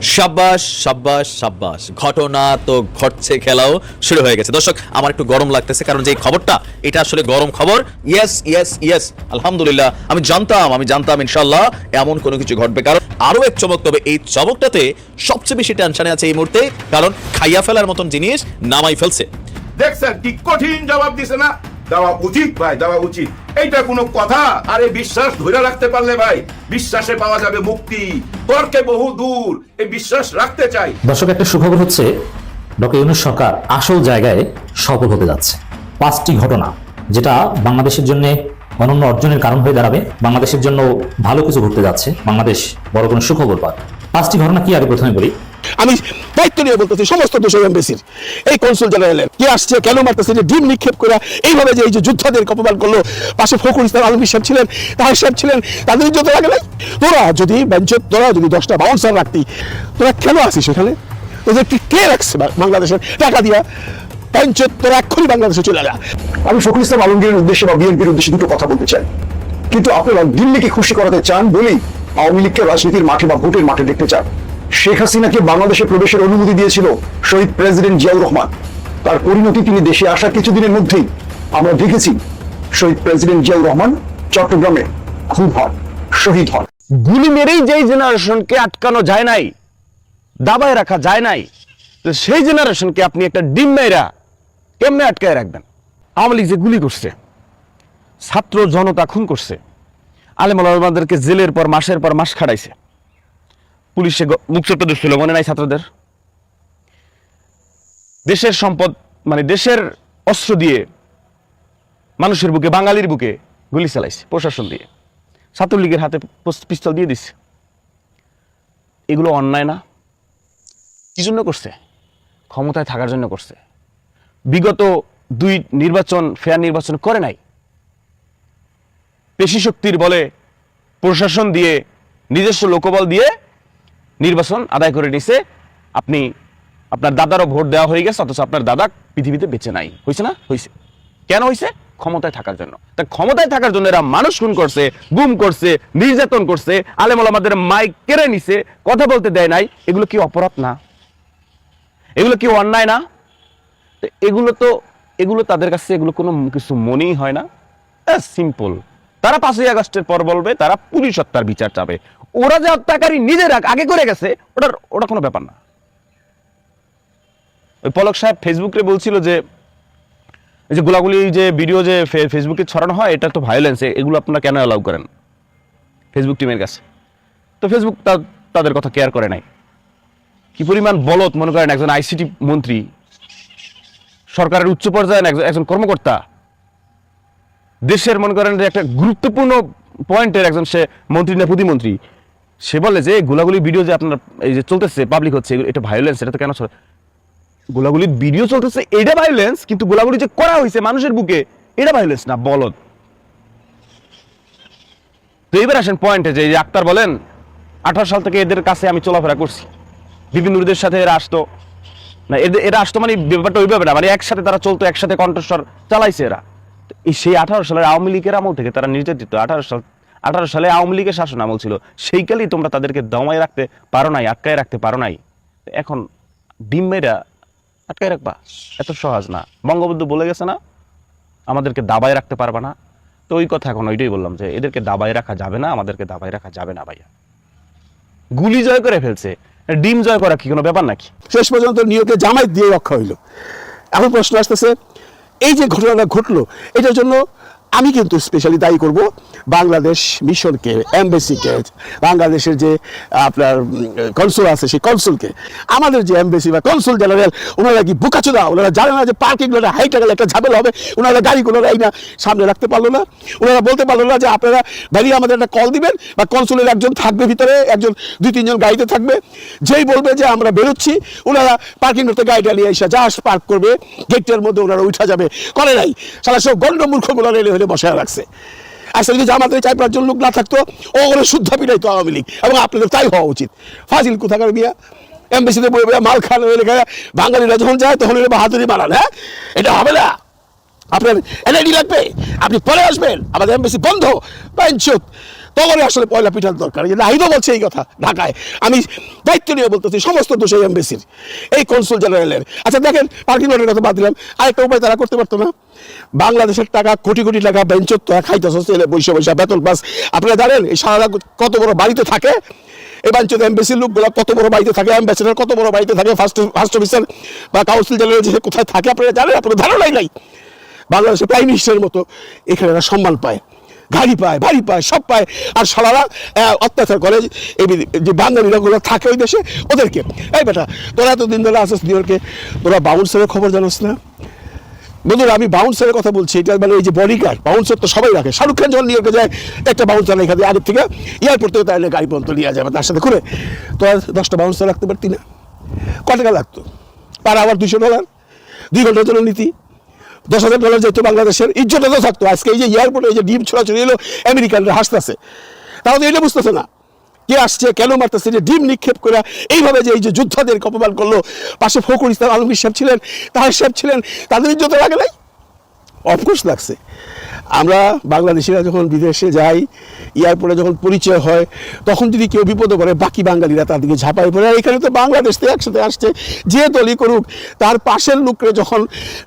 সাব্বাস সাব্বাস সাব্বাস। ঘটনা তো ঘটছে, খেলাও শুরু হয়ে গেছে। দর্শক, আমার একটু গরম লাগতেছে, কারণ যে খবরটা, এটা আসলে গরম খবর। ইয়েস ইয়েস ইয়েস আলহামদুলিল্লাহ, আমি জানতাম আমি জানতাম ইনশাল্লাহ এমন কোনো কিছু ঘটবে। কারণ আরও এক চমক, তবে এই চমকটাতে সবচেয়ে বেশি টেনশনে আছে এই মুহূর্তে, কারণ খাইয়া ফেলার মতন জিনিস নামাই ফেলছে। দেখছেন কি কঠিন জবাব দিছে না? দেওয়া উচিত ভাই দেওয়া উচিত এইটা কোনো কথা। আরে, বিশ্বাস ধরে রাখতে পারলে, ভাই, বিশ্বাসে পাওয়া যাবে মুক্তি। তর্কে বহু দূর, এই বিশ্বাস রাখতে চাই। দর্শক, একটা সুখবর হচ্ছে, ডক্টর ইউনুস সরকার আসল জায়গায় সফল হতে যাচ্ছে। পাঁচটি ঘটনা, যেটা বাংলাদেশের জন্য অনন্য অর্জনের কারণ হয়ে দাঁড়াবে। বাংলাদেশের জন্য ভালো কিছু ঘটতে যাচ্ছে। বাংলাদেশ বড় কোনো সুখবর পাবে পাঁচটি ঘটনা কি আগে প্রথমে বলি? আমি দায়িত্ব নিয়ে বলতেছি, সমস্ত দেশ এম্বাসির এই কনসুল জেনারেলের কে আসছে, কেন মারতেছে, যে ডিম নিক্ষেপ করে, এইভাবে যে এই যে যোদ্ধাদের অপমান করল, পাশে ফখরুল ইসলাম আলমী সাহেব ছিলেন, তাহার সাহেব ছিলেন, তাদের ইজ্জত লাগে নাই? তোরা যদি বেঞ্চত তোরা যদি দশটা বাউন্সার রাখতি, তোরা কেন আসিস সেখানে তোদেরকে কে রাখছে বাংলাদেশের? টাকা দিয়া। তোরা বাংলাদেশে চলে যা। আমি ফখরুল ইসলাম আলমগীরের উদ্দেশ্যে বা বিএনপির উদ্দেশ্যে দুটো কথা বলতে চাই। কিন্তু আপনারা দিল্লিকে খুশি করাতে চান বলেই আওয়ামী লীগকে রাজনীতির মাঠে বা ভোটের মাঠে দেখতে চান। শেখ হাসিনাকে বাংলাদেশে প্রবেশের অনুমতি দিয়েছিল শহীদ প্রেসিডেন্ট জিয়াউর রহমান। তার পরিণতি তিনি দেশে আসার কিছুদিনের মধ্যেই। আমরা দেখেছি শহীদ প্রেসিডেন্ট জিয়াউর রহমান চট্টগ্রামে খুন হন, শহীদ হন। গুলি মেরেই যেই জেনারেশনকে আটকানো যায় নাই, দাবায় রাখা যায় নাই, তো সেই জেনারেশনকে আপনি একটা ডিম মেয়েরা কেমনে আটকায় রাখবেন? আওয়ামী লীগ যে গুলি করছে, ছাত্র জনতা খুন করছে আলেমাদেরকে জেলের পর, মাসের পর মাস খাটাইছে। পুলিশে গ- মুখচোট্ট দিচ্ছিল মনে নাই ছাত্রদের? দেশের সম্পদ মানে দেশের অস্ত্র দিয়ে মানুষের বুকে, বাঙালির বুকে গুলি চালাইছে, প্রশাসন দিয়ে। ছাত্রলীগের হাতে পিস্তল দিয়ে দিচ্ছে এগুলো অন্যায় না। কি জন্য করছে? ক্ষমতায় থাকার জন্য করছে। বিগত দুই নির্বাচন, ফেয়ার নির্বাচন করে নাই। পেশি শক্তির বলে প্রশাসন দিয়ে নিজস্ব লোকবল দিয়ে নির্বাচন আদায় করে নিছে, আপনি আপনার দাদারও ভোট দেওয়া হয়ে গেছে, অথচ আপনার দাদা পৃথিবীতে বেঁচে নাই। হয়েছে না? হয়েছে কেন হয়েছে ক্ষমতায় থাকার জন্য। তা ক্ষমতায় থাকার জন্য এরা মানুষ খুন করছে, গুম করছে, নির্যাতন করছে, আলেমল আমাদের মাইক কেড়ে নিছে, কথা বলতে দেয় নাই, এগুলো কি অপরাধ না? এগুলো কি অন্যায় না? তো এগুলো তো, এগুলো তাদের কাছে এগুলো কোনো কিছু মনেই হয় না। সিম্পল তারা পাঁচই আগস্টের পর বলবে, তারা পুলিশ হত্যার বিচার চাবে। ওরা যে হত্যাকারী নিজেরা আগে করে গেছে, ওটার, ওটা কোনো ব্যাপার না। ওই পলক সাহেব ফেসবুকে বলছিল যে, এই যে গোলাগুলি যে ভিডিও যে ফেসবুকে ছড়ানো হয়, এটা তো ভায়োলেন্স এগুলো আপনারা কেন অ্যালাউ করেন? ফেসবুক টিমের কাছে। তো ফেসবুক তাদের কথা কেয়ার করে নাই। কি পরিমাণ বলত, মনে করেন, একজন আইসিটি মন্ত্রী, সরকারের উচ্চ পর্যায়ের একজন একজন কর্মকর্তা দেশের, মনে করেন যে একটা গুরুত্বপূর্ণ পয়েন্টের একজন সে মন্ত্রী না প্রতিমন্ত্রী, সে বলে যে গোলাগুলি ভিডিও যে আপনার, এই যে চলতেছে পাবলিক হচ্ছে এটা ভায়োলেন্স এটা তো কেন গোলাগুলির ভিডিও চলতেছে, এটা ভায়োলেন্স কিন্তু গোলাগুলি যে করা হয়েছে মানুষের বুকে, এটা ভায়োলেন্স না, বলদ। তো এবার আসেন পয়েন্টে যে আক্তার বলেন, আঠারো সাল থেকে এদের কাছে আমি চলাফেরা করছি। বিভিন্ন রুদের সাথে এরা আসতো। না, এদের, এরা আসতো মানে ব্যাপারটা ওইভাবে না মানে একসাথে তারা চলতো, একসাথে কণ্ঠস্বর চালাইছে এরা। সেই আঠারো সালের আওয়ামী লীগের আমল থেকে তারা নির্যাতিত। আঠারো সাল আঠারো সালে আওয়ামী লীগের শাসন আমল ছিল। সেইকালেই তোমরা তাদেরকে দমায় রাখতে পারো নাই, আটকায় রাখতে পারো নাই। এখন ডিম মেয়েরা আটকায় রাখবা? এত সহজ না। বঙ্গবন্ধু বলে গেছে না, আমাদেরকে দাবায় রাখতে পারবা না। তো ওই কথা এখন ওইটাই বললাম যে, এদেরকে দাবায় রাখা যাবে না, আমাদেরকে দাবায় রাখা যাবে না ভাইয়া। গুলি জয় করে ফেলছে। ডিম জয় করা কি কোনো ব্যাপার নাকি? শেষ পর্যন্ত নিয়োগে জামাই দিয়ে রক্ষা হইল। এখন প্রশ্ন আসতেছে এই যে ঘটনাটা ঘটলো এটার জন্য আমি কিন্তু স্পেশালি দায়ী করব বাংলাদেশ মিশনকে, এমবেসিকে, বাংলাদেশের যে আপনার কনসুল আছে, সেই কনসুলকে আমাদের যে এমবেসি বা কনসুল জেনারেল ওনারা কি বোকাচোদা? ওনারা জানে না যে পার্কিং লটে হাইটা গেলে একটা ঝামেলা হবে, ওনারা গাড়িগুলো এই না, সামনে রাখতে পারল না। ওনারা বলতে পারল না যে আপনারা বেরিয়ে আমাদের একটা কল দিবেন, বা কনসুলের একজন থাকবে ভিতরে, একজন, দুই, তিনজন গাড়িতে থাকবে। যেই বলবে যে আমরা বেরোচ্ছি, ওনারা পার্কিং লটে গাড়িটা নিয়ে এসে যা পার্ক করবে গেটের মধ্যে ওনারা উঠা যাবে। করে নাই। সারা সব গন্ড মূর্খগুলো রেলে হলে বসায় রাখছে। আসলে যদি আমাদের চার পাঁচজন লোক না থাকতো ও ওরা শুদ্ধ পিটাইতো আওয়ামী লীগ। এবং আপনাদের তাই হওয়া উচিত। ফাজিল কোথাকার বিয়া এমবিসিতে বই বিয়া মাল খান ওই লেখা বাঙালিরা যখন যায়, তখন এটা বাহাদুরি বানান হ্যাঁ? এটা হবে না। আপনার এনআইডি লাগবে, আপনি পরে আসবেন। আমাদের এমবিসি বন্ধ। পাইনচুত তখনই আসলে পয়লা পিঠার দরকার। নাহিদও বলছে এই কথা ঢাকায়। আমি দায়িত্ব নিয়ে বলতেছি, সমস্ত দোষ এই এমবেসির এই কনসুল জেনারেলের আচ্ছা দেখেন পার্কিং লটের কথা বাদ দিলাম। আরেকটা উপায় তারা করতে পারতো না। বাংলাদেশের টাকা, কোটি কোটি টাকা বেঞ্চত তো খাইতেছে ছেলে বৈশা বৈশা বেতন পাস। আপনারা জানেন, এই সারা কত বড় বাড়িতে থাকে। এই বাঞ্চত এমবেসির লোকগুলো কত বড় বাড়িতে থাকে অ্যাম্বাসেডার কত বড় বাড়িতে থাকে ফার্স্ট ফার্স্ট অফিসার বা কাউন্সিল জেনারেল যে কোথায় থাকে, আপনারা জানেন আপনার ধারণাই নাই। বাংলাদেশের প্রাইম মিনিস্টারের মতো এখানে এরা সম্মান পায়। গাড়ি পায় বাড়ি পায়, সব পায়। আর সালারা অত্যাচার করে এই যে বাঙালিরা গুলো থাকে ওই দেশে, ওদেরকে। এই বেটা, তোরা এতদিন ধরে আসিস নিউ ইয়র্কে তোরা বাউন্সারের খবর জানোস না? বন্ধুরা, আমি বাউন্সারের কথা বলছি, এটা মানে এই যে বডিগার্ড বাউন্সার তো সবাই রাখে। শাহরুখ খান যখন নিউ যায়, একটা বাউন্সার রেখে দেয় আগের থেকে এয়ারপোর্ট থেকে তাহলে গাড়ি পর্যন্ত নিয়ে যাবে তার সাথে করে। তোরা দশটা বাউন্সার রাখতে পারতি না। ক টাকা লাগতো? পার আবার দুশো ডলার দুই ঘণ্টার জন্য নীতি। দশ হাজার ডলার যেত বাংলাদেশের ইজ্জত তো থাকতো, আজকে এই যে এয়ারপোর্টে এই যে ডিম ছোড়া ছোড়াছড়ি এলো, আমেরিকানরা হাসতেছে। তাও তো এটা বুঝতেছে না। কে আসছে, কেন মারতেছে, যে ডিম নিক্ষেপ করে এইভাবে যে এই যে যোদ্ধাদের অপমান করল, পাশে ফখর ইসলাম আলমগীর সাহেব ছিলেন, তাহার সাহেব ছিলেন, তাদের ইজ্জত লাগে নাই? অফকোর্স লাগছে। আমরা বাংলাদেশিরা যখন বিদেশে যাই এয়ারপোর্টে যখন পরিচয় হয়, তখন যদি কেউ বিপদে পড়ে, বাকি বাঙালিরা তার দিকে ঝাঁপাই পড়ে। এখানে তো বাংলাদেশ থেকে একসাথে আসছে। যে দলই করুক, তার পাশের লোকরে যখন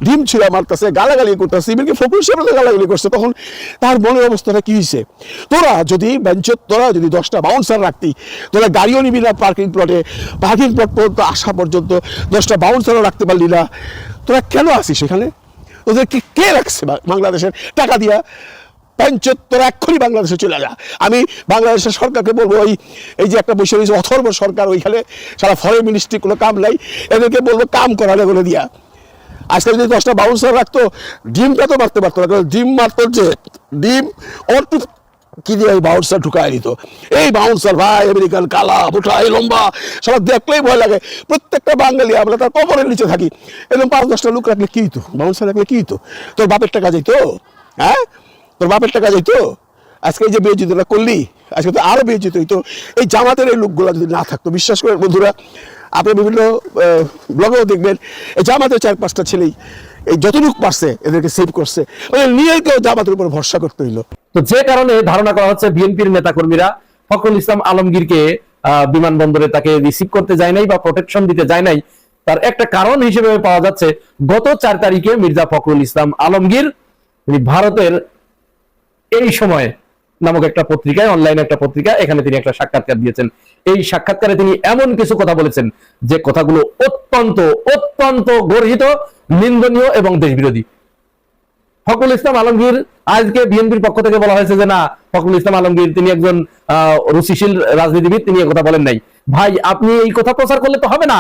ডিম ছুঁড়া মারতেছে, গালাগালি করতেছে ইভেনকি ফকুল সাহেব গালাগালি করছে, তখন তার মনের অবস্থাটা কী হয়েছে? তোরা যদি বেঞ্চত তোরা যদি দশটা বাউন্সার রাখতি, তোরা গাড়িও নিবি না পার্কিং প্লটে পার্কিং প্লট পর্যন্ত আসা পর্যন্ত দশটা বাউন্সারও রাখতে পারলি না। তোরা কেন আসিস সেখানে ওদেরকে কে রাখছে বাংলাদেশের টাকা দিয়া? পঞ্চত্তর এক্ষুনি বাংলাদেশে চলে যা। আমি বাংলাদেশের সরকারকে বলব, ওই, এই যে একটা বসে রয়েছে অথর্ব সরকার ওইখানে সারা ফরেন মিনিস্ট্রি কোনো কাম নাই, এদেরকে বলব কাম করালে বলে দিয়া। আজকে যদি দশটা বাউন্সার রাখতো, ডিমটা তো মারতে পারতো না, কারণ ডিম মারতো যে, ডিম তো কি দিয়ে বাউন্সার ঢুকায় দিত? এই বাউন্সার ভাই আমেরিকান কালা বুটা এই লম্বা সব দেখলেই ভয় লাগে। প্রত্যেকটা বাঙালি, আমরা তার কবরের নিচে থাকি। এরকম পাঁচ, দশটা লোক রাখলে কি হইতো? বাউন্সার রাখলে কি হইতো? তোর বাপের টাকা যাইতো? হ্যাঁ? তোর বাপের টাকা যাইতো? আজকে যে বিয়োজিতটা করলি, আজকে তো আরও বিয়োজিত হইতো। এই জামাতের এই লোকগুলো যদি না থাকতো, বিশ্বাস করেন বন্ধুরা, আপনি বিভিন্ন ব্লগেও দেখবেন, এই জামাতের চার পাঁচটা ছেলেই এই যতটুকু পারছে এদেরকে সেভ করছে। মানে নিজেকেও জামাতের উপর ভরসা করতে হইল। তো যে কারণে ধারণা করা হচ্ছে বিএনপির নেতাকর্মীরা ফখরুল ইসলাম আলমগীরকে বিমানবন্দরে তাকে রিসিভ করতে যায় নাই বা প্রোটেকশন দিতে যায় নাই, তার একটা কারণ হিসেবে পাওয়া যাচ্ছে, গত চার তারিখে মির্জা ফখরুল ইসলাম আলমগীর ভারতের এই সময় নামক একটা পত্রিকায় অনলাইন একটা পত্রিকা এখানে তিনি একটা সাক্ষাৎকার দিয়েছেন। এই সাক্ষাৎকারে তিনি এমন কিছু কথা বলেছেন যে কথাগুলো অত্যন্ত অত্যন্ত গর্হিত, নিন্দনীয় এবং দেশবিরোধী। ফখরুল ইসলাম আলমগীর, আজকে বিএনপির পক্ষ থেকে বলা হয়েছে যে না, ফখরুল ইসলাম আলমগীর, তিনি একজন রুচিশীল রাজনীতিবিদ, তিনি কথা বলেন নাই। ভাই, আপনি এই কথা প্রচার করলে তো হবে না।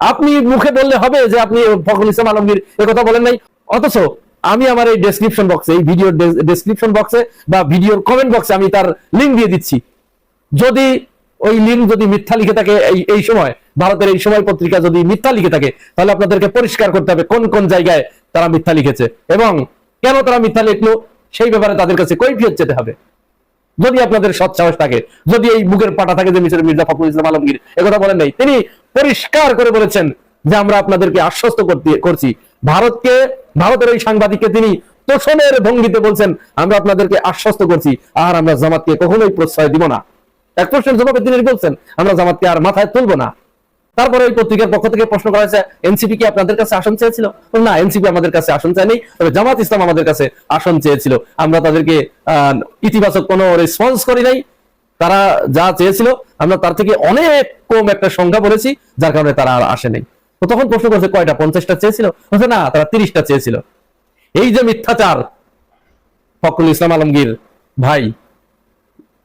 আপনি মুখে বললে হবে যে আপনি ফখরুল ইসলাম আলমগীর কথা বলেন নাই। অথচ আমি আমার এই ডেসক্রিপশন বক্সে এই ভিডিওর ডেসক্রিপশন বক্সে বা ভিডিওর কমেন্ট বক্সে আমি তার লিঙ্ক দিয়ে দিচ্ছি। যদি ওই লিঙ্ক যদি মিথ্যা লিখে থাকে এই এই সময়, ভারতের এই সময় পত্রিকা যদি মিথ্যা লিখে থাকে, তাহলে আপনাদেরকে পরিষ্কার করতে হবে কোন কোন জায়গায় তারা মিথ্যা লিখেছে এবং কেন তারা মিথ্যা লিখলো, সেই ব্যাপারে তাদের কাছে কৈফিয়ত যেতে হবে। যদি আপনাদের সৎ সাহস থাকে, যদি এই বুকের পাটা থাকে যে মিস্টার মির্জা ফখরুল ইসলাম আলমগীর একথা বলেন নাই, তিনি পরিষ্কার করে বলেছেন যে আমরা আপনাদেরকে আশ্বস্ত করতে- করছি। ভারতকে, ভারতের ওই সাংবাদিককে তিনি তোষণের ভঙ্গিতে বলছেন, আমরা আপনাদেরকে আশ্বস্ত করছি, আর আমরা জামাতকে কখনোই প্রশ্রয় দিব না। এক প্রশ্নের জবাবে তিনি বলছেন, আমরা জামাতকে আর মাথায় তুলবো না। তারপরে ওই পত্রিকার পক্ষ থেকে প্রশ্ন করা হয়েছে, এনসিপি কি আপনাদের কাছে আসন চেয়েছিল? না, এনসিপি আমাদের কাছে আসন চায়নি, তবে জামাত ইসলাম আমাদের কাছে আসন চেয়েছিল। আমরা তাদেরকে ইতিবাচক কোনো রেসপন্স করি নাই। তারা যা চেয়েছিল, আমরা তার থেকে অনেক কম একটা সংখ্যা বলেছি, যার কারণে তারা আর আসে নাই। তো তখন প্রশ্ন করছে, কয়টা? পঞ্চাশটা চেয়েছিল? বলছে, না, তারা তিরিশটা চেয়েছিল। এই যে মিথ্যাচার, ফখরুল ইসলাম আলমগীর ভাই,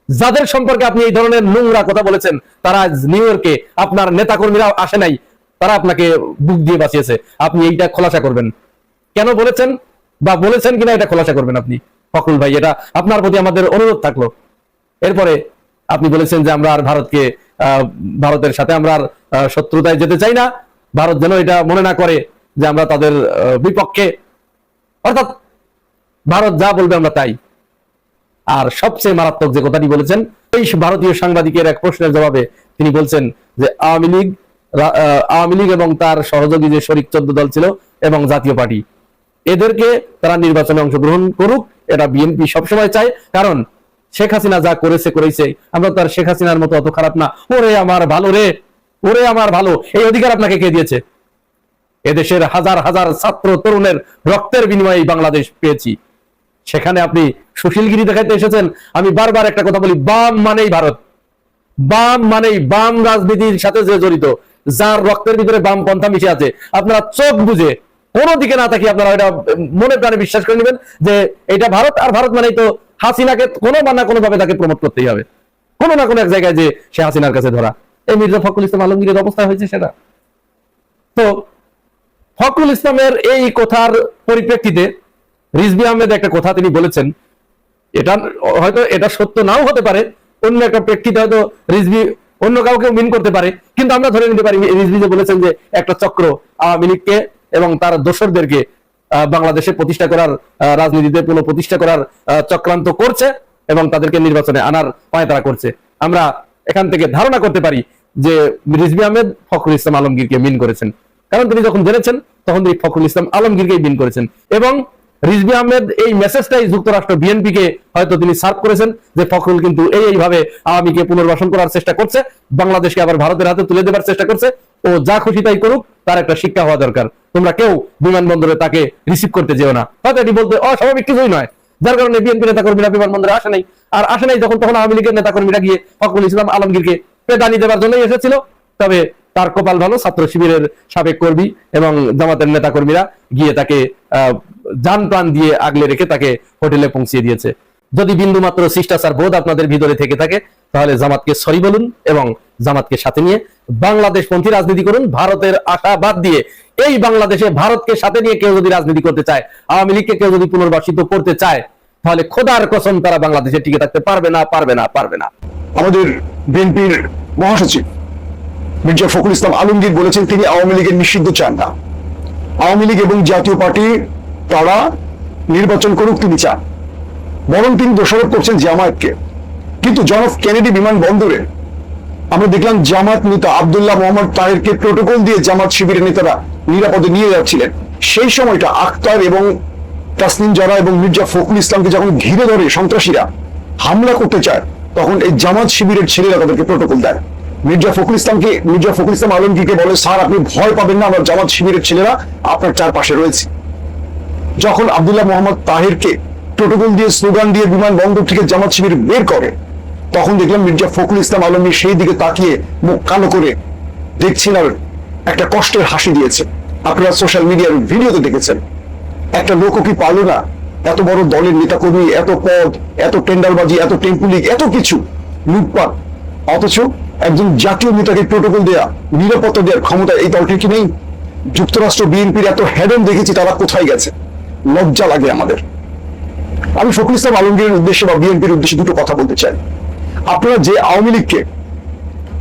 যাদের সম্পর্কে আপনি এই ধরনের নোংরা কথা বলেছেন, তারা নিউ ইয়র্কে আপনার নেতাকর্মীরা আসে নাই, তারা আপনাকে বুক দিয়ে বাঁচিয়েছে। আপনি এইটা খোলাসা করবেন। কেন বলেছেন? বা বলেছেন কিনা এটা খোলাসা করবেন আপনি, ফখরুল ভাই, এটা আপনার প্রতি আমাদের অনুরোধ থাকল। এরপরে আপনি বলেছেন যে আমরা আর ভারতকে ভারতের সাথে আমরা আর শত্রুতায় যেতে চাই না। ভারত যেন এটা মনে না করে যে আমরা তাদের বিপক্ষে। অর্থাৎ ভারত যা বলবে আমরা তাই। আর সবচেয়ে মারাত্মক যে কথাটি বলেছেন এই ভারতীয় সাংবাদিকের এক প্রশ্নের জবাবে তিনি বলছেন যে আওয়ামী লীগ আওয়ামী লীগ এবং তার সহযোগী যে শরিক চোদ্দ দল ছিল এবং জাতীয় পার্টি, এদেরকে তারা নির্বাচনে অংশগ্রহণ করুক, এটা বিএনপি সবসময় চায়। কারণ শেখ হাসিনা যা করেছে করেছে। আমরা তার শেখ হাসিনার মতো অত খারাপ না। ওরে আমার ভালো রে! ওরে আমার ভালো, এই অধিকার আপনাকে কে দিয়েছে? এদেশের হাজার হাজার ছাত্র তরুণের রক্তের বিনিময়ে বাংলাদেশ পেয়েছি। সেখানে আপনি সুশীলগিরি দেখাইতে এসেছেন, আমি বারবার একটা কথা বলি, বাম মানেই ভারত। বাম মানেই বাম রাজনীতির সাথে যে জড়িত, যার রক্তের ভিতরে বাম পন্থা মিশে আছে, আপনারা চোখ বুঝে কোনো দিকে না থাকি আপনারা এটা মনে প্রাণে বিশ্বাস করে নেবেন যে এটা ভারত, আর ভারত মানেই তো হাসিনাকে কোনো বা না কোনো ভাবে তাকে প্রমোট করতেই হবে। কোনো না কোনো এক জায়গায় যে সে হাসিনার কাছে ধরা। এই মির্জা ফখরুল ইসলাম আলমগীরের অবস্থা হয়েছে সেটা। তো ফখরুল ইসলামের এই কথার পরিপ্রেক্ষিতে রিজবি আহমেদ একটা কথা তিনি বলেছেন। এটা হয়তো এটা সত্য নাও হতে পারে, অন্য একটা প্রেক্ষিতে হয়তো রিজবি অন্য কাউকে মিন করতে পারে, কিন্তু আমরা ধরে নিতে পারি রিজবি যে বলেছেন যে একটা চক্র আওয়ামী লীগকে এবং তার দোসরদেরকে বাংলাদেশে প্রতিষ্ঠা করার রাজনীতিতে পুনঃ প্রতিষ্ঠা করার চক্রান্ত করছে এবং তাদেরকে নির্বাচনে আনার পায়তারা করছে। আমরা এখান থেকে ধারণা করতে পারি যে রিজবি আহমেদ ফখরুল ইসলাম আলমগীরকে মিন করেছেন। কারণ তিনি যখন জেনেছেন, তখন তিনি ফখরুল ইসলাম আলমগীরকেই বিন করেছেন। এবং রিজবি আহমেদ এই মেসেজটাই যুক্তরাষ্ট্র বিএনপি কে হয়তো তিনি সার্ভ করেছেন যে ফখরুল কিন্তু এই এইভাবে আওয়ামীকে পুনর্বাসন করার চেষ্টা করছে, বাংলাদেশকে আবার ভারতের হাতে তুলে দেবার চেষ্টা করছে, ও যা খুশি তাই করুক, তার একটা শিক্ষা হওয়া দরকার। তোমরা কেউ বিমানবন্দরে তাকে রিসিভ করতে যেও না। হয়তো এটি বলতে অস্বাভাবিক কিছুই নয়। যার কারণে বিএনপি নেতাকর্মীরা বিমানবন্দরে আসে নাই। আর আসে নাই যখন, তখন আওয়ামী লীগের নেতাকর্মীরা গিয়ে ফখরুল ইসলাম আলমগীরকে পেদানি দেওয়ার জন্যই এসেছিল। তবে তার কপাল ভালো, ছাত্র শিবিরের সাবেক কর্মী এবং জামাতের নেতা কর্মীরা গিয়ে তাকে যান প্রাণ দিয়ে আগলে রেখে তাকে হোটেলে পৌঁছিয়ে দিয়েছে। যদি বিন্দু মাত্র শিষ্টাচার বোধ আপনাদের ভিতরে থেকে থাকে, তাহলে জামাতকে সরি বলুন এবং জামাতকে সাথে নিয়ে বাংলাদেশ পন্থী রাজনীতি করুন। ভারতের আশা বাদ দিয়ে এই বাংলাদেশে ভারতকে সাথে নিয়ে কেউ যদি রাজনীতি করতে চায়, আওয়ামী লীগকে কেউ যদি পুনর্বাসিত করতে চায়, তাহলে খোদার কসম তারা বাংলাদেশে টিকে থাকতে পারবে না পারবে না পারবে না। আমাদের বিএনপির মহাসচিব মির্জা ফখরুল ইসলাম আলমগীর বলেছেন তিনি আওয়ামী লীগের নিষিদ্ধ চান না। আওয়ামী লীগ এবং জাতীয় পার্টি তারা নির্বাচন করুক তিনি চান। বরং তিনি দোষারোপ করছেন জামায়াতকে। কিন্তু জন অফ কেনেডি বিমানবন্দরে আমরা দেখলাম জামাত নেতা আবদুল্লাহ মোহাম্মদ তাহেরকে প্রোটোকল দিয়ে জামাত শিবিরের নেতারা নিরাপদে নিয়ে যাচ্ছিলেন। সেই সময়টা আখতার এবং তাসনিম জারা এবং মির্জা ফখরুল ইসলামকে যখন ঘিরে ধরে সন্ত্রাসীরা হামলা করতে চায় তখন এই জামাত শিবিরের ছেলেরা তাদেরকে প্রোটোকল দেয়। মির্জা ফখরুল ইসলামকে, মির্জা ফখরুল ইসলাম আলমগীরকে বলে, স্যার, আপনি ভয় পাবেন না, আমার জামাত শিবিরের ছেলেরা আপনার চারপাশে রয়েছে। যখন আব্দুল্লাহ মোহাম্মদ তাহেরকে প্রোটোকল দিয়ে, স্লোগান দিয়ে বিমানবন্দর থেকে জামাত শিবির বের করে, তখন দেখলাম মির্জা ফখরুল ইসলাম আলমী সেই দিকে তাকিয়ে মুখ কালো করে দেখছেন আর একটা কষ্টের হাসি দিয়েছে। আপনারা সোশ্যাল মিডিয়ার ভিডিওতে দেখেছেন। একটা লোকও কি পারল না এত বড় দলের নেতাকর্মী, এত পদ, এত টেন্ডারবাজি, এত টেম্পুলিক এত কিছু লুটপাট। অথচ একজন জাতীয় নেতাকে প্রোটোকল দেয়া, নিরাপত্তা দেওয়ার ক্ষমতা এই দলটির কি নেই? যুক্তরাষ্ট্র, বিএনপির এত হেডন দেখেছি তারা কোথায় গেছে? লজ্জা লাগে আমাদের। আমি ফখরুল ইসলাম আলমগীরের উদ্দেশ্যে বা বিএনপির উদ্দেশ্যে দুটো কথা বলতে চাই। আপনারা যে আওয়ামী লীগকে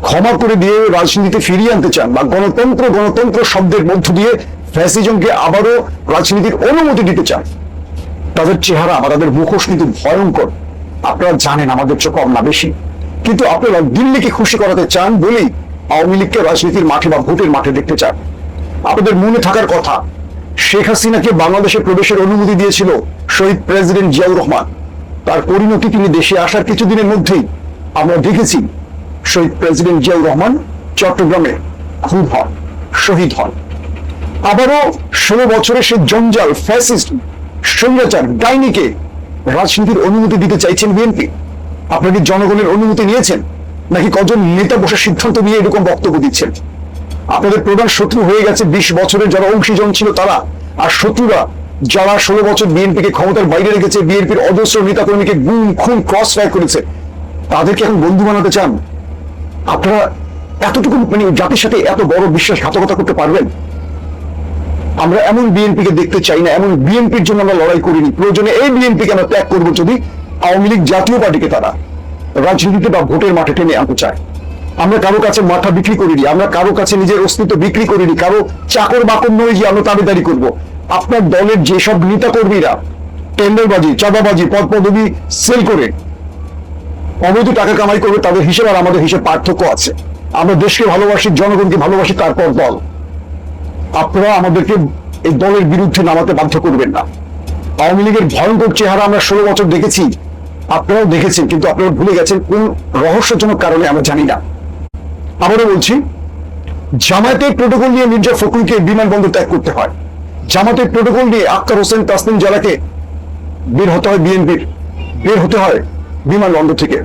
ক্ষমা করে দিয়ে রাজনীতিতে ফিরিয়ে আনতে চান বা গণতন্ত্র গণতন্ত্র শব্দের মধ্য দিয়ে ফ্যাসিজমকে আবারও রাজনীতির অনুমতি দিতে চান তাদের চেহারা বা তাদের মুখোশ কিন্তু ভয়ঙ্কর। আপনারা জানেন আমাদের চোখ কম বেশি। কিন্তু আপনারা দিল্লিকে খুশি করাতে চান বলেই আওয়ামী লীগকে রাজনীতির মাঠে বা ভোটের মাঠে দেখতে চান। আপনাদের মনে থাকার কথা, শেখ হাসিনাকে বাংলাদেশে প্রবেশের অনুমতি দিয়েছিল শহীদ প্রেসিডেন্ট জিয়াউর রহমান। তার পরিণতি তিনি দেশে আসার কিছুদিনের মধ্যেই আমরা দেখেছি শহীদ প্রেসিডেন্ট জিয়াউর রহমান চট্টগ্রামে খুন হন, শহীদ হন। আবারও ষোলো বছরে সে জঞ্জাল ফ্যাসিস্ট স্বৈরাচার ডাইনিকে রাজনীতির অনুমতি দিতে চাইছেন বিএনপি। আপনারা কি জনগণের অনুমতি নিয়েছেন? নাকি কজন নেতা বসে সিদ্ধান্ত নিয়ে এরকম বক্তব্য দিচ্ছেন? আপনাদের প্রধান শত্রু হয়ে গেছে বিশ বছরের যারা অংশীজন ছিল তারা। আর শত্রুরা যারা ষোলো বছর বিএনপিকে ক্ষমতার বাইরে রেখেছে, বিএনপির অজস্র নেতাকর্মীকে গুম, খুন, ক্রস ফায়ার করেছে, তাদেরকে এখন বন্ধু বানাতে চান? আপনারা এতটুকু মানে জাতির সাথে এত বড় বিশ্বাসঘাতকতা করতে পারবেন? আমরা এমন বিএনপিকে দেখতে চাই না, এমন বিএনপির জন্য আমরা লড়াই করিনি। প্রয়োজনে এই বিএনপিকে আমরা ত্যাগ করব যদি আওয়ামী লীগ জাতীয় পার্টিকে তারা রাজনীতিতে বা ভোটের মাঠে টেনে আনতে চায়। আমরা কারও কাছে মাথা বিক্রি করিনি, আমরা কারও কাছে নিজের অস্তিত্ব বিক্রি করিনি, কারও চাকর বাকর নয় যে আমরা দাবিদারি করব। আপনার দলের যেসব নেতা কর্মীরা টেন্ডারবাজি, চাঁদাবাজি পদ পদবি সেল করে অবৈধ টাকা কামাই করবে, তাদের হিসেব আর আমাদের হিসেব পার্থক্য আছে। আমরা দেশকে ভালোবাসি, জনগণকে ভালোবাসি, তারপর দল। আপনারা আমাদেরকে এই দলের বিরুদ্ধে নামাতে বাধ্য করবেন না। আওয়ামী লীগের ভয়ঙ্কর চেহারা আমরা ষোলো বছর দেখেছি, আপনারাও দেখেছেন, কিন্তু আপনারা ভুলে গেছেন কোন রহস্যজনক কারণে আমরা জানি না। আবারও বলছি, জামায়াতের প্রোটোকল নিয়ে মির্জা ফখরুলকে বিমানবন্দর ত্যাগ করতে হয়। জামাতের প্রোটোকল নিয়ে আক্তার হোসেন তাসনিম জালাকে বের হতে হয় বিএনপির, বের হতে হয় বিমানবন্দর থেকে।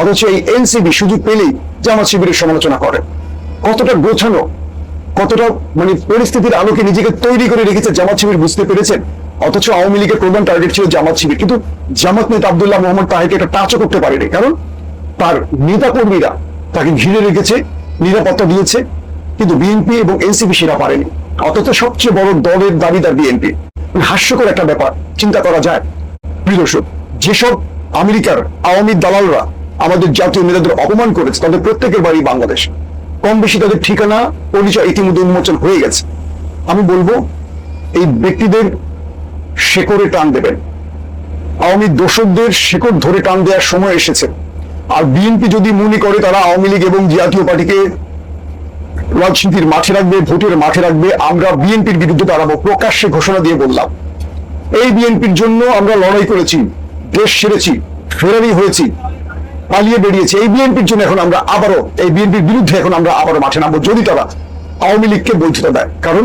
অথচ এই এনসিবি সুযোগ পেলেই জামাত শিবিরের সমালোচনা করে। কতটা গোছানো কতটা মানে পরিস্থিতির আলোকে নিজেকে তৈরি করে রেখেছে জামাত শিবির বুঝতে পেরেছেন? অথচ আওয়ামী লীগের প্রধান টার্গেট ছিল জামাত শিবির। কিন্তু জামাত নেতা আবদুল্লাহ মোহাম্মদ তাহেকে এটা টাচও করতে পারেনি। কারণ তার নেতা কর্মীরা তাকে ঘিরে রেখেছে, নিরাপত্তা দিয়েছে, কিন্তু বিএনপি এবং এনসিপি সেরা পারেনি। অথচ সবচেয়ে বড় দলের দাবিদার বিএনপি হাস্যকর একটা ব্যাপার, চিন্তা করা যায়। প্রিয় দর্শক, যেসব আমেরিকার আওয়ামী দালালরা আমাদের জাতীয় নেতাদের অপমান করেছে, তাদের প্রত্যেকের বাড়ি বাংলাদেশ। কম বেশি তাদের ঠিকানা পরিচয় ইতিমধ্যে উন্মোচন হয়ে গেছে। আমি বলব, এই ব্যক্তিদের শেকড়ে টান দেবেন। আওয়ামী দোষকদের শেকড় ধরে টান দেওয়ার সময় এসেছে। আর বিএনপি যদি মনে করে তারা আওয়ামী লীগ এবং জাতীয় পার্টিকে রাজনীতির মাঠে রাখবে, ভোটের মাঠে রাখবে, আমরা বিএনপির বিরুদ্ধে দাঁড়াবো, প্রকাশ্যে ঘোষণা দিয়ে বললাম। এই বিএনপির জন্য আমরা লড়াই করেছি, দেশ সেরেছি, ফেরারি হয়েছি। পালিয়ে বেরিয়েছে। এই বিএনপির জন্য এখন আমরা আবারও, এই বিএনপির বিরুদ্ধে এখন আমরা আবারও মাঠে নামবো, যদি তারা আওয়ামী লীগকে বৈধতা দেয়। কারণ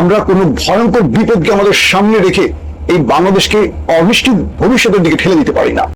আমরা কোনো ভয়ঙ্কর বিপদকে আমাদের সামনে রেখে এই বাংলাদেশকে অনিশ্চিত ভবিষ্যতের দিকে ঠেলে দিতে পারি না।